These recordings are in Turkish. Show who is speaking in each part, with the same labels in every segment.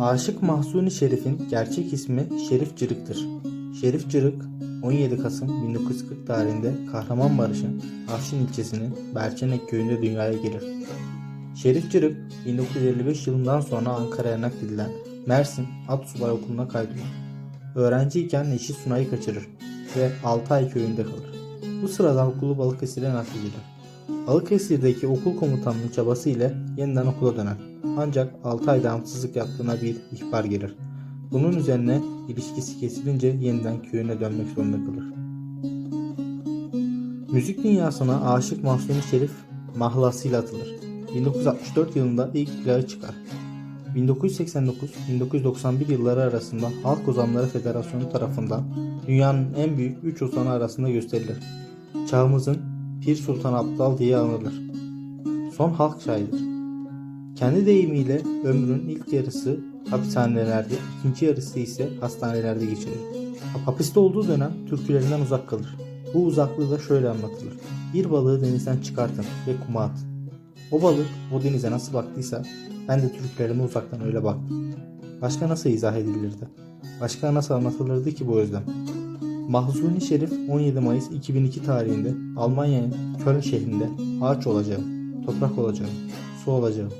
Speaker 1: Aşık Mahsuni Şerif'in gerçek ismi Şerif Cırık'tır. Şerif Cırık 17 Kasım 1940 tarihinde Kahramanmaraş'ın Afşin ilçesinin Berçenek köyünde dünyaya gelir. Şerif Cırık 1955 yılından sonra Ankara'ya nakledilen Mersin At Subay Okulu'na kaydolur. Öğrenciyken eşi Sunay'ı kaçırır ve 6 ay köyünde kalır. Bu sırada okulu Balıkesir'e nakledilir. Balıkesir'deki okul komutanının çabası ile yeniden okula döner. Ancak 6 ay devamsızlık yaptığına bir ihbar gelir. Bunun üzerine ilişkisi kesilince yeniden köyüne dönmek zorunda kalır. Müzik dünyasına aşık Mahsuni Şerif mahlasıyla atılır. 1964 yılında ilk plağı çıkar. 1989-1991 yılları arasında Halk Ozanları Federasyonu tarafından dünyanın en büyük 3 ozanı arasında gösterilir. Çağımızın Pir Sultan Abdal diye anılır. Son halk şairidir. Kendi deyimiyle ömrün ilk yarısı hapishanelerde, ikinci yarısı ise hastanelerde geçirir. Hapiste olduğu dönem türkülerinden uzak kalır. Bu uzaklığı da şöyle anlatılır. Bir balığı denizden çıkartın ve kuma at. O balık o denize nasıl baktıysa ben de türkülerime uzaktan öyle baktım. Başka nasıl izah edilirdi? Başka nasıl anlatılırdı ki bu özlem? Mahzuni Şerif 17 Mayıs 2002 tarihinde Almanya'nın Köln şehrinde ağaç olacağım, toprak olacağım, su olacağım,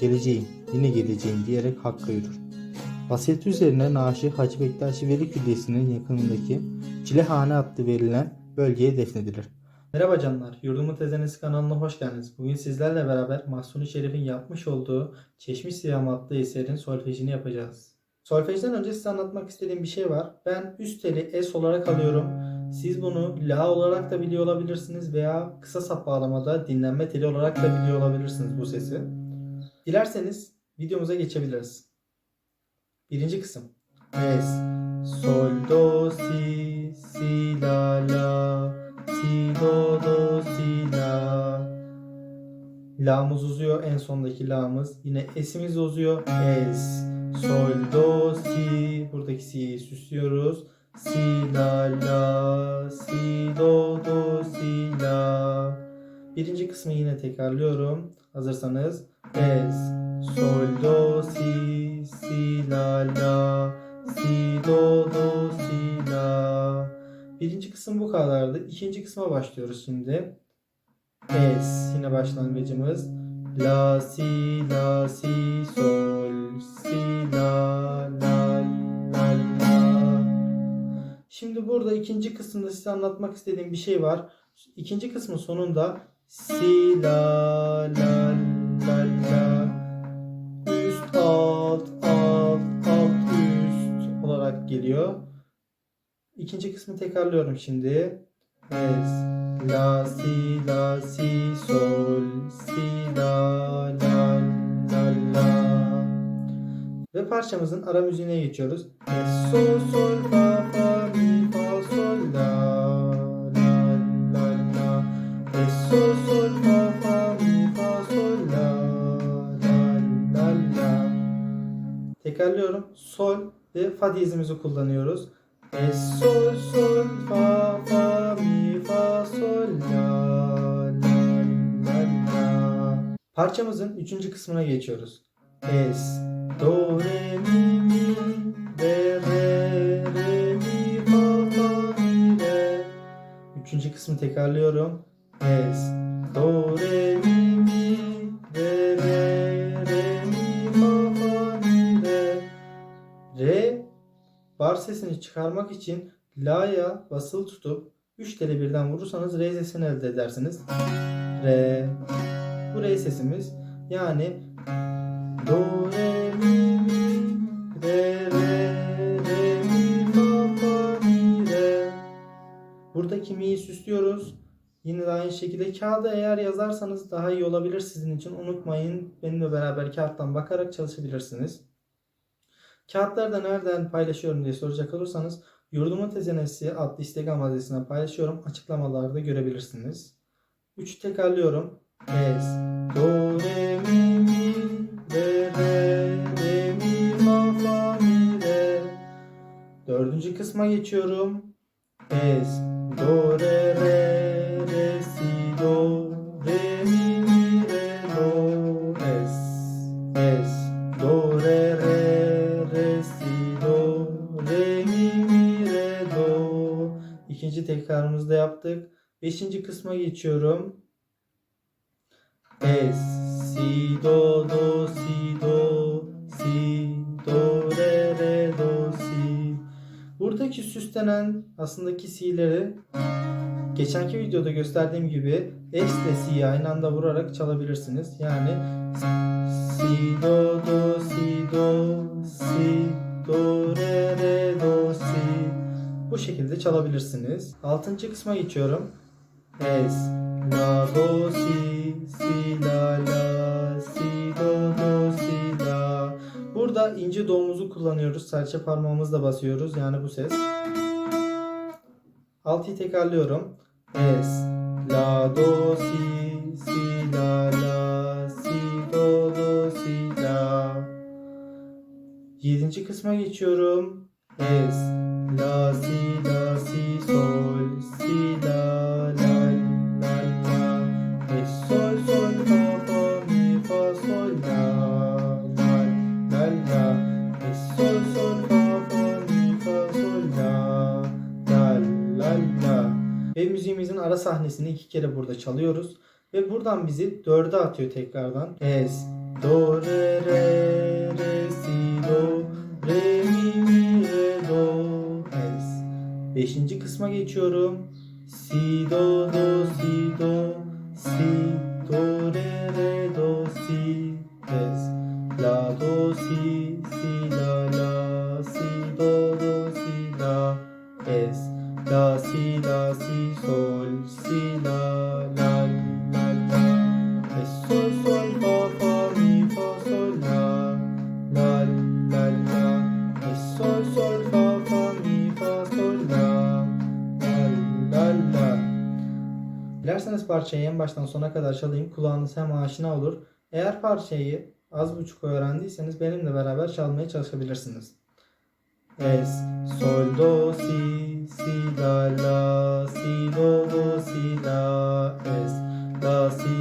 Speaker 1: geleceğim, yine geleceğim diyerek hakka yürür. Vasiyeti üzerine naaşı Hacı Bektaşi Veli Külliyesi'nin yakınındaki Çilehane adlı verilen bölgeye defnedilir. Merhaba canlar, Yurdumun Tezenesi kanalına hoş geldiniz. Bugün sizlerle beraber Mahsuni Şerif'in yapmış olduğu Çeşmi Siyam adlı eserin solfejini yapacağız. Solfejden önce size anlatmak istediğim bir şey var. Ben üst teli es olarak alıyorum. Siz bunu la olarak da biliyor olabilirsiniz veya kısa sap bağlamada dinlenme teli olarak da biliyor olabilirsiniz bu sesi. Dilerseniz videomuza geçebiliriz. Birinci kısım. Es, sol, do, si, si, la, la, si, do, do, si, la. La'mız uzuyor. En sondaki la'mız. Yine es'imiz uzuyor. Es, sol, si. Süslüyoruz. Si, la, la, si, do, do, si, la. Birinci kısmı yine tekrarlıyorum. Hazırsanız. Es, sol, do, si, si, la, la, si, do, do, si, la. Birinci kısım bu kadardı. İkinci kısma başlıyoruz şimdi. Es yine başlangıcımız. La, si, la, si, sol, si, la, la, Şimdi burada ikinci kısımda size anlatmak istediğim bir şey var. İkinci kısmın sonunda si, la, la, la, la. Üst, alt, alt, alt, üst olarak geliyor. İkinci kısmı tekrarlıyorum şimdi. Es, la, si, la, si, sol, si, la, la, la, la. Ve parçamızın ara müziğine geçiyoruz. Es, sol, sol, fa, fa, sol, sol, fa, fa, mi, fa, sol, la, la, la, la. Tekrarlıyorum. Sol ve fa diyezimizi kullanıyoruz. Es, sol, sol, fa, fa, mi, fa, sol, la, la, la, la. Parçamızın üçüncü kısmına geçiyoruz. Es, do, re, mi, mi, re, re, re, mi, fa, fa, mi, re. Üçüncü kısmı tekrarlıyorum. Es, do, re, mi, mi, re, re, re, mi, fa, fa, mi, re. Re bar sesini çıkarmak için la'ya basılı tutup 3 teli birden vurursanız re sesini elde edersiniz. Re. Bu re sesimiz. Yani do re şekilde kağıda eğer yazarsanız daha iyi olabilir sizin için. Unutmayın benimle beraber kağıttan bakarak çalışabilirsiniz. Kağıtları da nereden paylaşıyorum diye soracak olursanız Yurdumun Tezenesi adlı Instagram adresinden paylaşıyorum. Açıklamalarda görebilirsiniz. 3 tekrarlıyorum. Es, do, re, mi, mi, re, re, re, mi, fa, fa, mi, re. Dördüncü kısma geçiyorum. Es, do, re, re, tekrarımızı da yaptık. Beşinci kısma geçiyorum. Es, si, do, do, si, do, si, do, re, re, do, si. Buradaki süslenen aslında ki si'leri geçenki videoda gösterdiğim gibi es ile si'yi aynı anda vurarak çalabilirsiniz. Yani si, do, do, si, do, si, do, re, re. Bu şekilde çalabilirsiniz. Altıncı kısma geçiyorum. Es, la, do, si, si, la, la, si, do, do, si, la. Burada ince do'muzu kullanıyoruz. Serçe parmağımızla basıyoruz. Yani bu ses. Altıyı tekrarlıyorum. Es, la, do, si, si, la, la, si, do, do, si, la. Yedinci kısma geçiyorum. Es, la, si, sol, si, la, la, la, la. Sol, sol, fa, fa, mi, fa, sol, la, la, la, la. Sol, sol, fa, fa, mi, fa, sol, la, la, la. Ve müziğimizin ara sahnesini iki kere burada çalıyoruz. Ve buradan bizi dörde atıyor tekrardan. Es, do, re, re, re, si, do, Beşinci kısma geçiyorum. Si, do, do, si, do, si, do, re, re, do, si, es. La, do, si, si, la, la, si, do, do, si, la, es. La, si, la, si, sol, si, la, la, Dilerseniz parçayı en baştan sona kadar çalayım. Kulağınız hem aşina olur. Eğer parçayı az buçuk öğrendiyseniz benimle beraber çalmaya çalışabilirsiniz. Es, sol, do, si, si, la, la, si, do, do, si, la, es, la, si,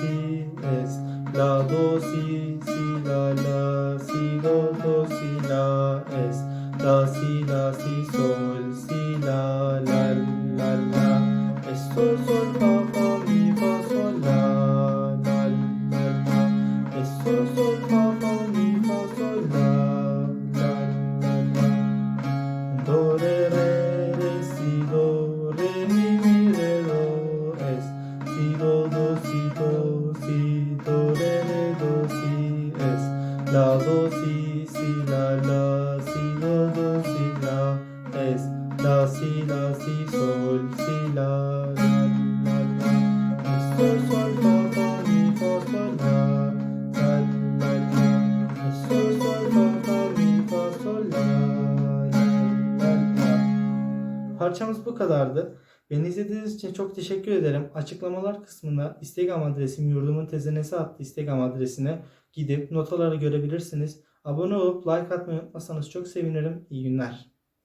Speaker 1: re, do, si, es, la, do, si, si, la, la, si, do, do, si, la, es, la, si, la, si, sol, si, la. Parçamız bu kadardı. Beni izlediğiniz için çok teşekkür ederim. Açıklamalar kısmında Instagram adresim yurdumun tezenesi adlı Instagram adresine gidip notaları görebilirsiniz. Abone olup like atmayı unutmasanız çok sevinirim. İyi günler.